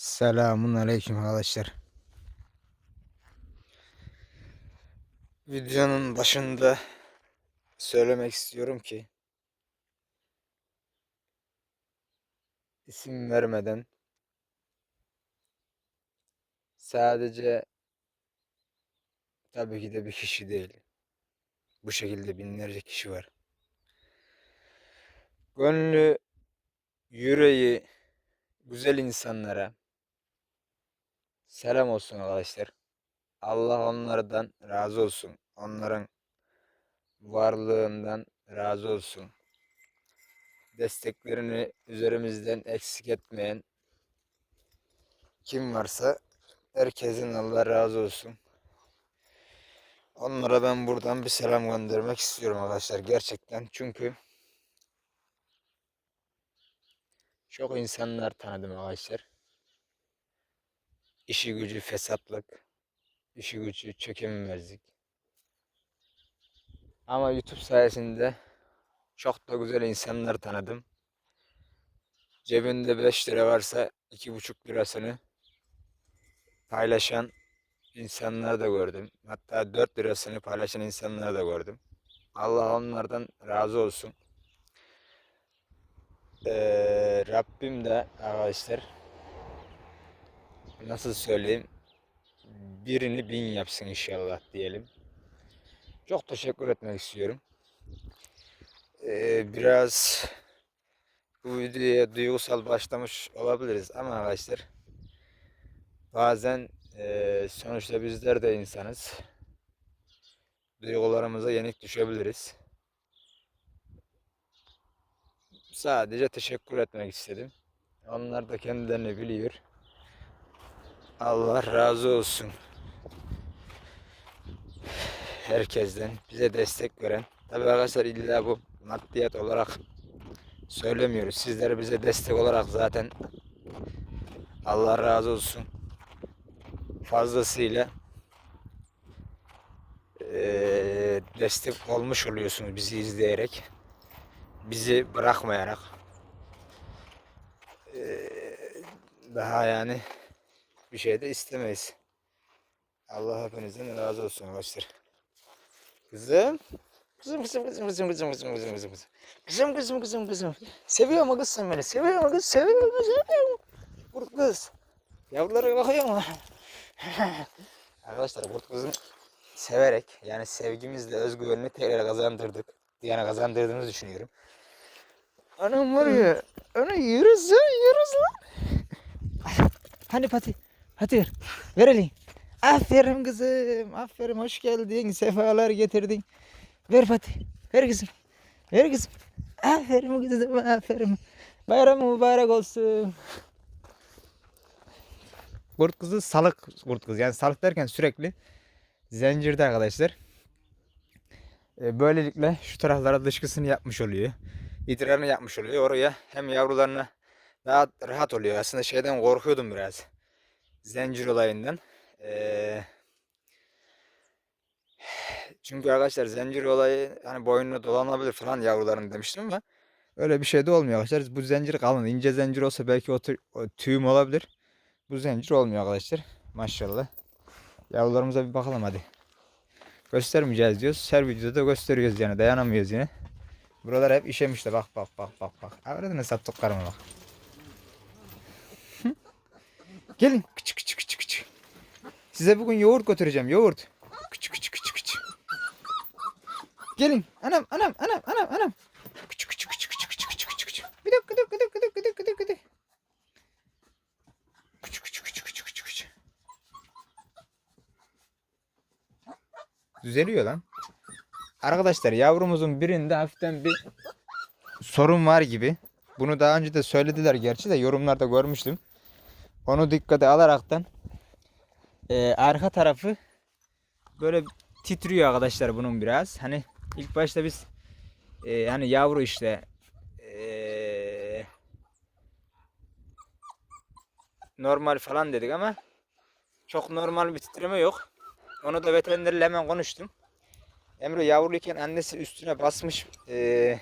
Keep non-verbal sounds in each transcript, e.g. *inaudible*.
Selamun aleyküm arkadaşlar. Videonun başında söylemek istiyorum ki isim vermeden sadece tabii ki de bir kişi değil. Bu şekilde binlerce kişi var. Gönlü, yüreği güzel insanlara Selam olsun arkadaşlar. Allah onlardan razı olsun. Onların varlığından razı olsun. Desteklerini üzerimizden eksik etmeyen kim varsa herkesin Allah razı olsun. Onlara ben buradan bir selam göndermek istiyorum arkadaşlar gerçekten. Çünkü çok insanlar tanıdım arkadaşlar. İşi gücü fesatlık, işi gücü çökememezlik. Ama YouTube sayesinde çok da güzel insanlar tanıdım. Cebinde 5 lira varsa 2,5 lirasını paylaşan insanlar da gördüm. Hatta 4 lirasını paylaşan insanlar da gördüm. Allah onlardan razı olsun. Ee, Rabbim de arkadaşlar nasıl söyleyeyim birini bin yapsın inşallah diyelim. Çok teşekkür etmek istiyorum. Ee, biraz bu videoya duygusal başlamış olabiliriz ama arkadaşlar bazen e, sonuçta bizler de insanız. Duygularımıza yenik düşebiliriz. Sadece teşekkür etmek istedim. Onlar da kendilerini biliyor. Allah razı olsun. Herkesten bize destek veren. Tabi arkadaşlar illa bu maddiyat olarak söylemiyoruz. Sizler bize destek olarak zaten Allah razı olsun. Fazlasıyla eee, destek olmuş oluyorsunuz bizi izleyerek. Bizi bırakmayarak. Eee, daha yani bir şey de istemeyiz. Allah hepinizden razı olsun arkadaşlar. Kızım. Kızım kızım kızım kızım kızım kızım kızım kızım kızım. Kızım kızım kızım kızım. Seviyor mu kız sen beni? Seviyor mu kız? Seviyor mu? Seviyor mu? Kurt kız. Yavrulara bakıyor mu? *laughs* arkadaşlar kurt kızın severek yani sevgimizle özgüvenini tekrar kazandırdık. Yani kazandırdığımızı düşünüyorum. Anam var ya. Ana yürüsün yürüsün lan. Hani pati. Hadi ver. Ver elini. Aferin kızım. Aferin hoş geldin. Sefalar getirdin. Ver pati. Ver kızım. Ver kızım. Aferin kızım. Aferin. Bayram mübarek olsun. Kurt kızı salık kurt kız. Yani salık derken sürekli zincirde arkadaşlar. E, Böylelikle şu taraflara dışkısını yapmış oluyor. İdrarını yapmış oluyor. Oraya hem yavrularına daha rahat oluyor. Aslında şeyden korkuyordum biraz. Zincir olayından. Ee, çünkü arkadaşlar zincir olayı hani boynuna dolanabilir falan yavruların demiştim ama öyle bir şey de olmuyor arkadaşlar. Bu zincir kalın. ince zincir olsa belki o, tü- o tüyüm olabilir. Bu zincir olmuyor arkadaşlar. Maşallah. Yavrularımıza bir bakalım hadi. Göstermeyeceğiz diyoruz. Her videoda da gösteriyoruz yani. Dayanamıyoruz yine. Buralar hep işemişti. Bak bak bak bak bak. Aradığını sattıklarıma bak. Gelin. Küçük küçük küçük küçük. Size bugün yoğurt götüreceğim. Yoğurt. Küçük küçük küçük küçük. Gelin. Anam anam anam anam anam. Küçük küçük küçük küçük küçük küçük küçük küçük. Gıdık gıdık gıdık gıdık gıdık gıdık gıdık. Küçük küçük küçük küçük küçük küçük. Düzeliyor lan. Arkadaşlar yavrumuzun birinde hafiften bir sorun var gibi. Bunu daha önce de söylediler gerçi de yorumlarda görmüştüm. Onu dikkate alaraktan e, arka tarafı böyle titriyor arkadaşlar bunun biraz. Hani ilk başta biz e, hani yavru işte e, normal falan dedik ama çok normal bir titreme yok. Onu da veterinerle hemen konuştum. Emre yavruluyken annesi üstüne basmış e,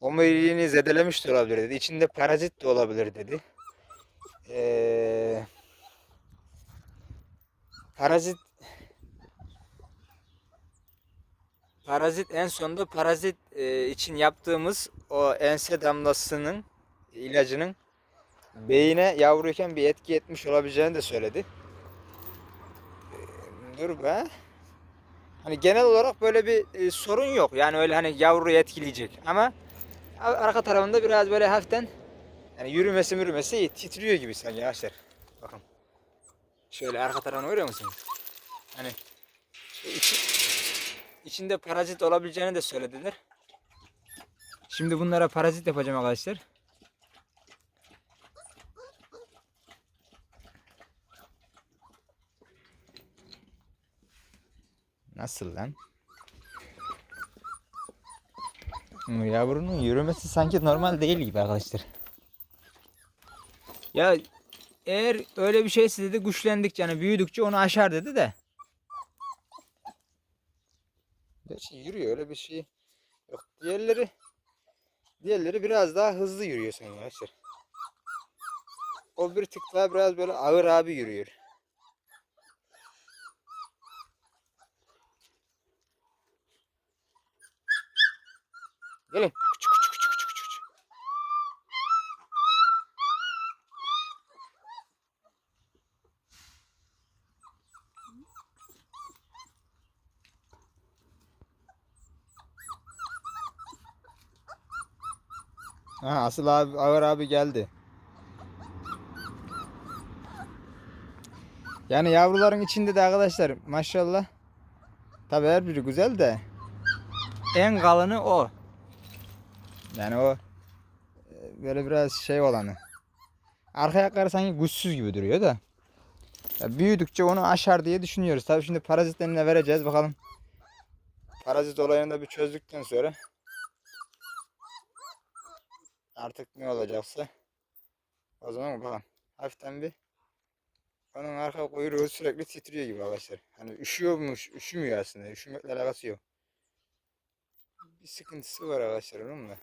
omuriliğini zedelemiş de olabilir dedi. İçinde parazit de olabilir dedi e, parazit parazit en sonunda parazit e, için yaptığımız o ense damlasının ilacının beyine yavruyken bir etki etmiş olabileceğini de söyledi. E, dur be. Hani genel olarak böyle bir e, sorun yok. Yani öyle hani yavruyu etkileyecek ama arka tarafında biraz böyle hafiften yani yürümesi yürümesi titriyor gibi sanki arkadaşlar. Bakın. Şöyle arka tarafını görüyor musunuz? Hani içi, içinde parazit olabileceğini de söylediler. Şimdi bunlara parazit yapacağım arkadaşlar. Nasıl lan? Yavrunun yürümesi sanki normal değil gibi arkadaşlar. Ya eğer öyle bir şeyse dedi güçlendikçe yani büyüdükçe onu aşar dedi de. Gerçi yürüyor öyle bir şey yok. Diğerleri diğerleri biraz daha hızlı yürüyor sanki arkadaşlar. O bir tık daha biraz böyle ağır abi yürüyor. Gelin. Küçük küçük. Ha, asıl abi, ağır abi geldi. Yani yavruların içinde de arkadaşlar maşallah. Tabi her biri güzel de. En kalını o. Yani o e, böyle biraz şey olanı. Arka ayakları sanki güçsüz gibi duruyor da. Ya büyüdükçe onu aşar diye düşünüyoruz. Tabii şimdi parazitlerine vereceğiz bakalım. Parazit olayını da bir çözdükten sonra artık ne olacaksa o zaman bakalım. Hafiften bir onun arka kuyruğu sürekli titriyor gibi arkadaşlar. Hani üşüyormuş, üşümüyor aslında. Üşümekle alakası yok. Bir sıkıntısı var arkadaşlar onun da.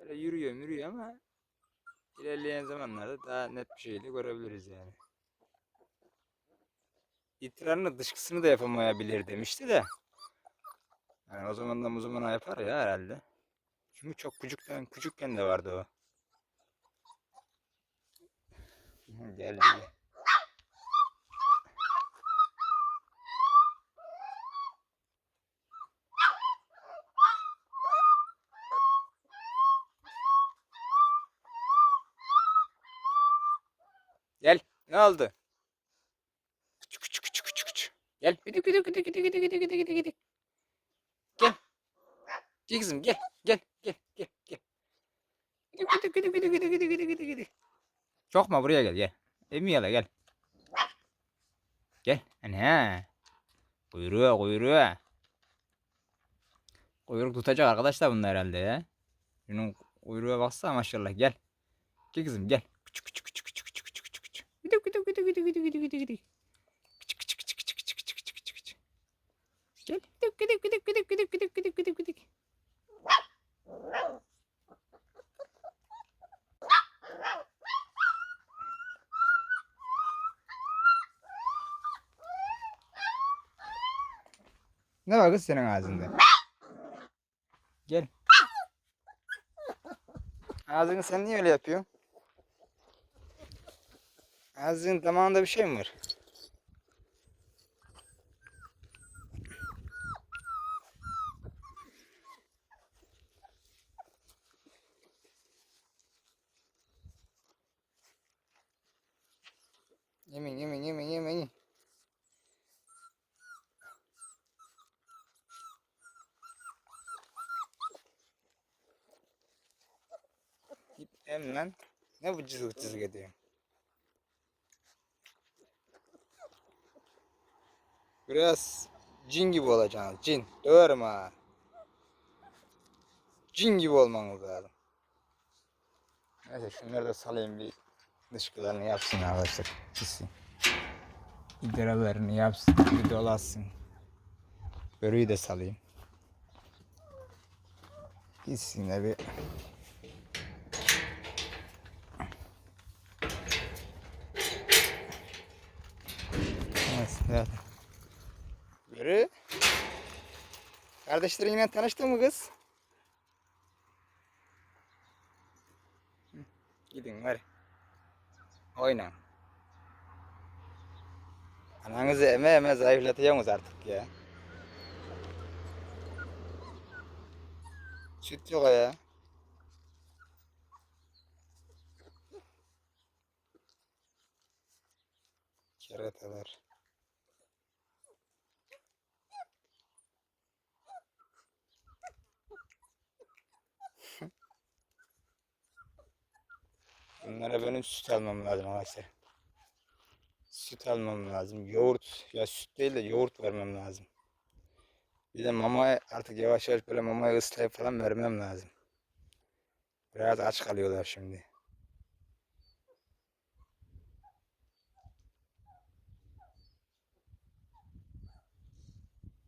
Öyle yürüyor yürüyor ama ilerleyen zamanlarda daha net bir şekilde görebiliriz yani. İtiranın dışkısını da yapamayabilir demişti de. Yani o zaman da bu zamana yapar ya herhalde. Çünkü çok küçükten küçükken de vardı o. Geldi. Gel. Ne oldu? Küçük küçük küçük küçük küçük. Gel. Gidi gidi gidi gidi gidi gidi gidi gidi gidi. Gel. Gel kızım gel. Gel gel gel gel. Gidi gidi gidi gidi gidi gidi gidi gidi. Çokma buraya gel gel. Emi yala gel. Gel. Ana. Kuyruğa kuyruğa. Kuyruk tutacak arkadaşlar bunlar herhalde ya. Şunun kuyruğa baksana maşallah gel. Gel kızım gel. Küçük küçük küçük küçük küçük küçük küçük küçük. Gidi gidi gidi gidi gidi gidi gidi gidi. Küçük küçük küçük küçük küçük küçük küçük küçük küçük. Gel. Gidi gidi gidi gidi gidi gidi gidi gidi gidi. Ne var kız senin ağzında? Gel. Ağzını sen niye öyle yapıyorsun? Ağzının damağında bir şey mi var? Yemin yemin yemin yemin. Git em lan. Ne bu cızık cızık ediyor? Biraz cin gibi olacaksınız. Cin. Döverim ha. Cin gibi olmanız lazım. Neyse şunları da salayım bir dışkılarını yapsın arkadaşlar. Gitsin. İdrarlarını yapsın. Bir dolasın. Börüyü de salayım. Gitsinler bir. Evet, evet. Kardeşlerinle tanıştın mı kız? Gidin var. Oyna. Ananızı eme eme zayıflatacaksınız artık ya. Süt yok ya. Keratalar. Bunlara benim süt almam lazım arkadaşlar. Süt almam lazım. Yoğurt ya süt değil de yoğurt vermem lazım. Bir de mama artık yavaş yavaş böyle mamayı ıslayıp falan vermem lazım. Biraz aç kalıyorlar şimdi.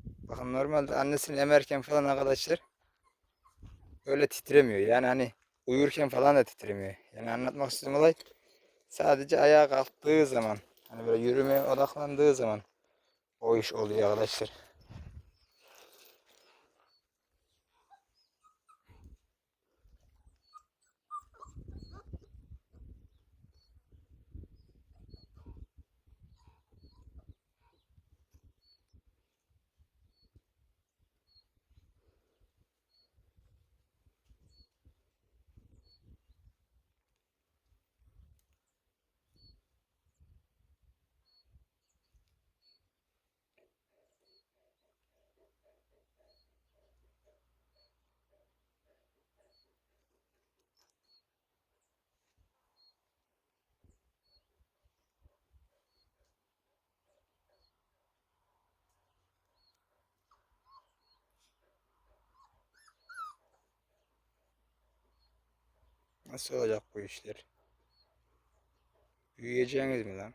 Bakın normalde annesini emerken falan arkadaşlar öyle titremiyor. Yani hani uyurken falan da titremiyor. Yani anlatmak istediğim olay sadece ayağa kalktığı zaman hani böyle yürümeye odaklandığı zaman o iş oluyor arkadaşlar. Nasıl olacak bu işler? Büyüyeceğiniz mi lan?